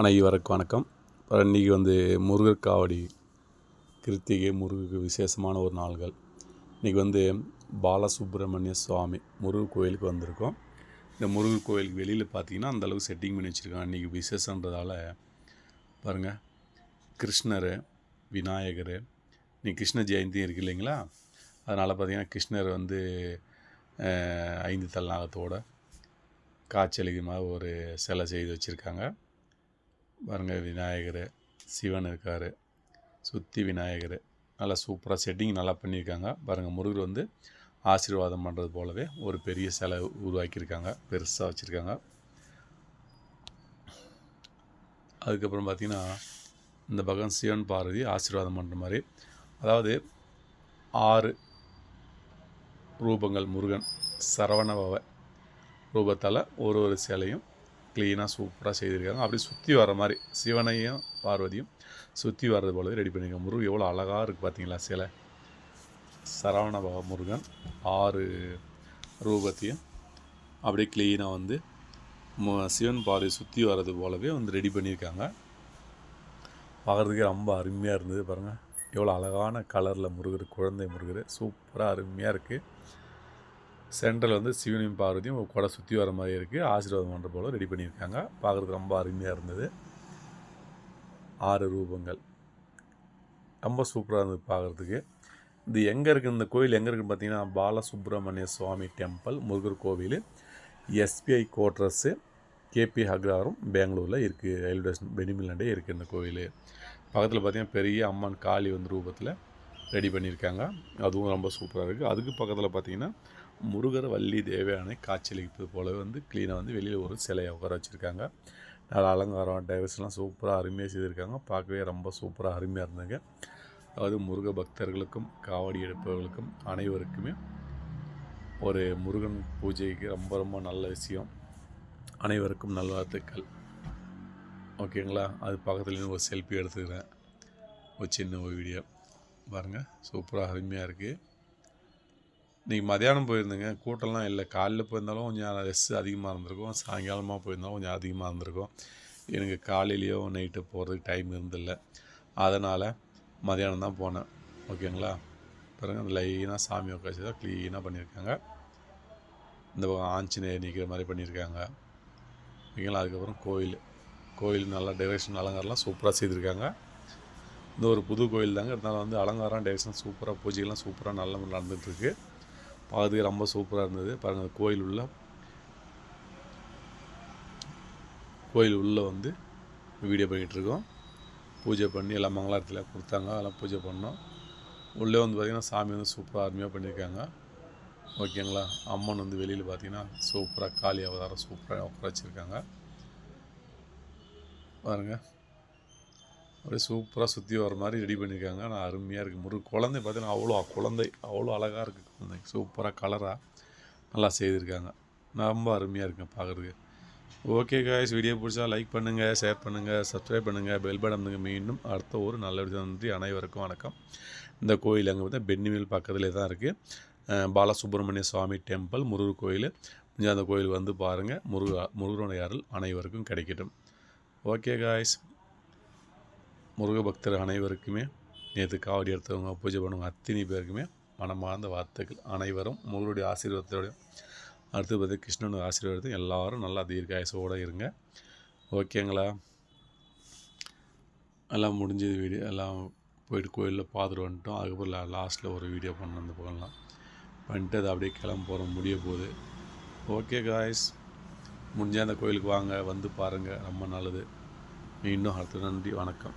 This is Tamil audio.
அனைவருக்கும் வணக்கம். அப்புறம் இன்றைக்கி வந்து முருகர் காவடி கிருத்திகை முருகருக்கு விசேஷமான ஒரு நாள்கள். இன்றைக்கி வந்து பாலசுப்ரமணிய சுவாமி முருகர் கோயிலுக்கு வந்திருக்கோம். இந்த முருகர் கோயிலுக்கு வெளியில் பார்த்தீங்கன்னா அந்தளவுக்கு செட்டிங் பண்ணி வச்சுருக்காங்க. இன்றைக்கி விசேஷன்றதால பாருங்கள் கிருஷ்ணர் விநாயகர் இன்றைக்கி கிருஷ்ண ஜெயந்தி இருக்கு இல்லைங்களா? அதனால் பார்த்திங்கன்னா கிருஷ்ணர் வந்து ஐந்து தல்லாகத்தோட காய்ச்சலிகமாக ஒரு சிலை செய்து வச்சுருக்காங்க. பாருங்க விநாயகர் சிவன் இருக்கார் சுற்றி விநாயகர். நல்லா சூப்பராக செட்டிங் நல்லா பண்ணியிருக்காங்க. பாருங்கள் முருகர் வந்து ஆசீர்வாதம் பண்ணுறது போலவே ஒரு பெரிய சிலை உருவாக்கியிருக்காங்க பெருசாக வச்சுருக்காங்க. அதுக்கப்புறம் பார்த்திங்கன்னா இந்த பகவான் சிவன் பார்வதி ஆசீர்வாதம் பண்ணுற மாதிரி. அதாவது ஆறு ரூபங்கள் முருகன் சரவணபவ ரூபத்தால் ஒரு ஒரு சிலையும் க்ளீனாக சூப்பராக செய்திருக்காங்க. அப்படி சுற்றி வர மாதிரி சிவனையும் பார்வதியும் சுற்றி வர்றது போலவே ரெடி பண்ணியிருக்காங்க முருகன் எவ்வளோ அழகாக இருக்குது பார்த்தீங்களா சிலை சரவணபவ முருகன் ஆறு ரூபத்தையும் அப்படியே க்ளீனாக வந்து மு- சிவன் பார்வை சுற்றி வர்றது போலவே வந்து ரெடி பண்ணியிருக்காங்க பார்க்குறதுக்கே ரொம்ப அருமையாக இருந்தது பாருங்கள் எவ்வளோ அழகான கலரில் முருகர் குழந்தை முருகர் சூப்பராக அருமையாக இருக்குது சென்ட்ரல் வந்து சிவனையும் பார்வதியும் ஒரு கொடை சுற்றி வர மாதிரி இருக்குது ஆசீர்வாதம் பண்ணுற போல ரெடி பண்ணியிருக்காங்க. பார்க்குறதுக்கு ரொம்ப அருமையாக இருந்தது. ஆறு ரூபங்கள். ரொம்ப சூப்பராக இருந்தது பார்க்குறதுக்கு. இது எங்கே இருக்குது இந்த கோயில் எங்கே இருக்குன்னு பார்த்தீங்கன்னா பாலசுப்ரமணிய சுவாமி டெம்பிள் முருகர் கோவில் எஸ்பிஐ கோட்ரஸ்ஸு கேபி அக்ரஹாரம் பெங்களூரில் இருக்குது ரயில்வே ஸ்டேஷன் பெனிமில்லாண்டே இருக்குது இந்த கோயில் பக்கத்தில் பார்த்தீங்கன்னா பெரிய அம்மன் காளி வந்து ரூபத்தில். ரெடி பண்ணியிருக்காங்க. அதுவும் ரொம்ப சூப்பராக இருக்குது அதுக்கு பக்கத்தில் பார்த்தீங்கன்னா முருகர் வள்ளி தேவையான காய்ச்சலிப்பது போலவே வந்து க்ளீனாக வந்து வெளியில் ஒரு சிலையை உட்கார வச்சுருக்காங்க. நல்ல அலங்காரம் டைவர்ஸ்லாம் சூப்பராக அருமையாக செய்திருக்காங்க. பார்க்கவே ரொம்ப சூப்பராக அருமையாக இருந்தாங்க அதாவது முருக பக்தர்களுக்கும் காவடி எடுப்பவர்களுக்கும் அனைவருக்குமே ஒரு முருகன் பூஜைக்கு ரொம்ப ரொம்ப நல்ல விஷயம். அனைவருக்கும் நல்வாழ்த்துக்கள். ஓகேங்களா அது பக்கத்துலேருந்து ஒரு செல்ஃபி எடுத்துக்கிறேன். ஒரு சின்ன ஒரு வீடியோ பாருங்கள் சூப்பராக அருமையாக இருக்குது இன்றைக்கி மதியானம் போயிருந்தேங்க கூட்டம்லாம் இல்லை. காலைல போயிருந்தாலும் கொஞ்சம் ரெஸ் அதிகமாக இருந்திருக்கும். சாயங்காலமாக போயிருந்தாலும் கொஞ்சம் அதிகமாக இருந்திருக்கும். எனக்கு காலையிலையோ நைட்டு போகிறதுக்கு டைம் இருந்தில்ல அதனால் மதியானம் தான் போனேன். ஓகேங்களா பாருங்க அந்த லைனாக சாமி உட்காச்சி தான் க்ளீனாக பண்ணியிருக்காங்க. இந்த பக்கம் ஆஞ்சநேயர் நிற்கிற மாதிரி பண்ணியிருக்காங்க. ஓகேங்களா அதுக்கப்புறம் கோயில். கோயில் நல்லா டெக்கரேஷன் அலங்காரம்லாம் சூப்பராக செய்திருக்காங்க. இந்த ஒரு புது கோயில் தாங்க. இருந்தாலும் வந்து அலங்காரம் டெக்கரேஷன் சூப்பராக பூஜைகள்லாம் சூப்பராக நல்ல முறையில் நடந்துகிட்ருக்கு பார்க்கறதுக்கு ரொம்ப சூப்பராக இருந்தது. பாருங்கள் அந்த கோயில் உள்ள கோயில் உள்ளே வந்து வீடியோ பண்ணிகிட்ருக்கோம் பூஜை பண்ணி எல்லாம் மங்களாரத்தில் கொடுத்தாங்க. அதெல்லாம் பூஜை பண்ணோம். உள்ளே வந்து பார்த்திங்கன்னா சாமி வந்து சூப்பராக அருமையாக பண்ணியிருக்காங்க. ஓகேங்களா? அம்மன் வந்து வெளியில் பார்த்தீங்கன்னா சூப்பராக காளி அவதாரம் சூப்பராக உட்கார வச்சுருக்காங்க. பாருங்க. அப்படியே சூப்பராக சுற்றி வர மாதிரி ரெடி பண்ணியிருக்காங்க ஆனால் அருமையாக இருக்குது முருகன் குழந்தை பார்த்தீங்கன்னா அவ்வளோ குழந்தை அவ்வளோ அழகாக இருக்குது குழந்தை. சூப்பராக கலராக நல்லா செய்திருக்காங்க. ரொம்ப அருமையாக இருக்குங்க பார்க்குறதுக்கு. ஓகே காய்ஸ் வீடியோ பிடிச்சா லைக் பண்ணுங்கள் ஷேர் பண்ணுங்கள் சப்ஸ்கிரைப் பண்ணுங்கள் பெல் பட்டனுங்க மீண்டும் அடுத்த ஒரு நல்ல விஷயம் நன்றி. அனைவருக்கும் வணக்கம். இந்த கோயில் அங்கே பார்த்தா பென்னிமேல் பக்கத்துலேயே தான் இருக்குது பாலசுப்ரமணிய சுவாமி டெம்பிள் முருகர் கோயில். கொஞ்சம் அந்த கோயில் வந்து பாருங்கள் முருகா முருகனுடைய அருள் அனைவருக்கும் கிடைக்கட்டும். ஓகே காய்ஸ் முருக பக்தர் அனைவருக்குமே நேற்று காவடி எடுத்தவங்க பூஜை பண்ணுவங்க அத்தனை பேருக்குமே மனமார்ந்த வார்த்தைகள் அனைவரும் முருகனுடைய ஆசீர்வாதத்தோட அடுத்து பார்த்து கிருஷ்ணனுடைய ஆசீர்வாதத்தையும் எல்லாரும் நல்லா தீர்க்காயசோடு இருங்க. ஓகேங்களா? எல்லாம் முடிஞ்சது வீடியோ எல்லாம் போயிட்டு கோயிலில் பார்த்துட்டு வந்துட்டோம். அதுக்கப்புறம் லாஸ்ட்டில் ஒரு வீடியோ பண்ண வந்து போகலாம் பண்ணிட்டு அது அப்படியே கிளம்ப போகிறோம் முடிய போகுது. ஓகே காய்ஸ் முடிஞ்சால் அந்த கோயிலுக்கு வாங்க வந்து பாருங்கள் ரொம்ப நல்லது. மீண்டும் அடுத்த நன்றி வணக்கம்.